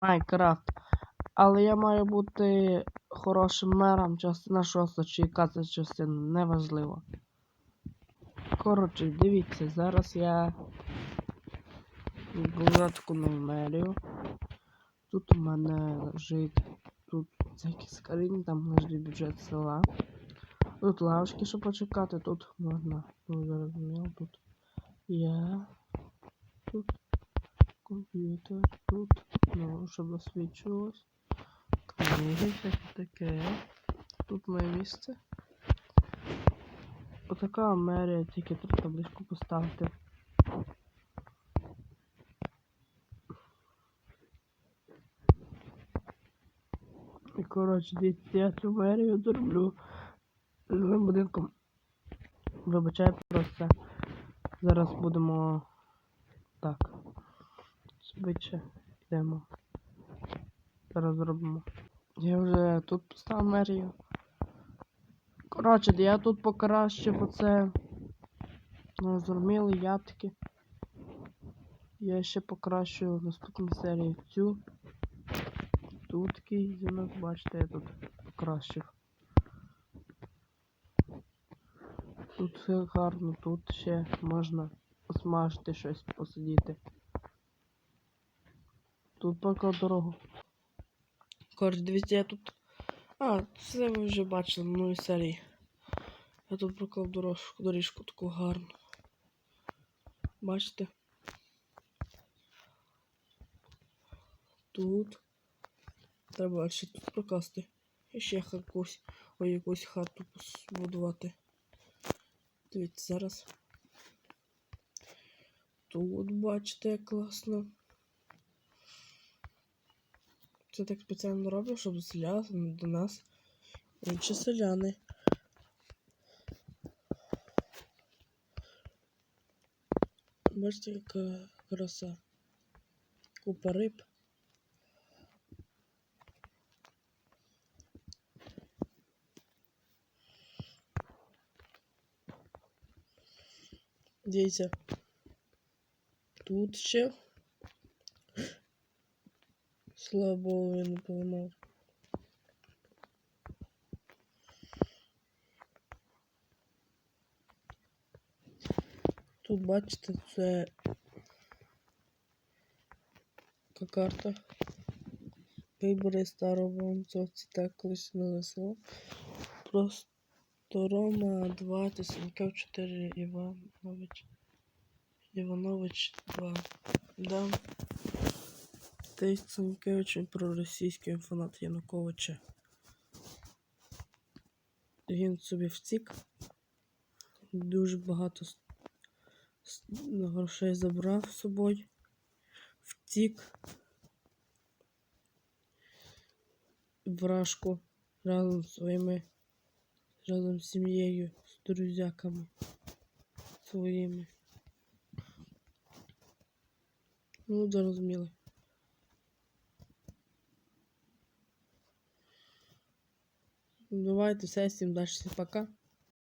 Майнкрафт. Але я маю бути хорошим мером, частина шоста чи яка це частина, неважливо. Коротше, дивіться, зараз я була таку нову мерію. Тут у мене лежить тут всякі скрині, там лежить бюджет села. Тут лавочки, щоб почекати, тут можна, ну зрозуміло, тут я, тут комп'ютер, тут, ну, щоб освічувалось, книги, всяке таке. Тут моє місце. Отака мерія, тільки тут табличку поставити. І коротше, дивіться, я цю мерію зроблю живим будинком. Вибачаю просто. Зараз будемо так. Швидше йдемо. Зараз зробимо. Я вже тут поставив мерію. Коротше, я тут покращив оце. Ну, зрозуміли ядки. Я ще покращую в наступній серії цю. Тут такий зінок, бачите, я тут покращив. Тут все гарно, тут ще можна посмажити щось, посидіти. Тут поклав дорогу. Коротше, дивіться, я тут. А, це ви вже бачили в минулій серії. Я тут проклав дорожку, доріжку таку гарну. Бачите? Тут. Треба ще тут прокласти. І ще якусь, ой, якусь хату побудувати. Дивіться зараз. Тут бачите, як класно. Це так спеціально роблю, щоб заселялися до нас інші селяни. Бачите, яка краса. Купа риб. Дивіться. Тут ще. Слава Богу, я. Тут бачите, це така карта. Вибори старого це так колись нанесло. Просто Рома 2, Тисенкев 4, Іванович. Іванович 2. Да. Тисенкевич проросійський фанат Януковича. Він собі втік. Дуже багато грошей забрав з собою. Втік. Вражку разом з своїми, разом з сім'єю, з друзяками своїми. Ну, зрозуміли. Давайте все, всім далі пока.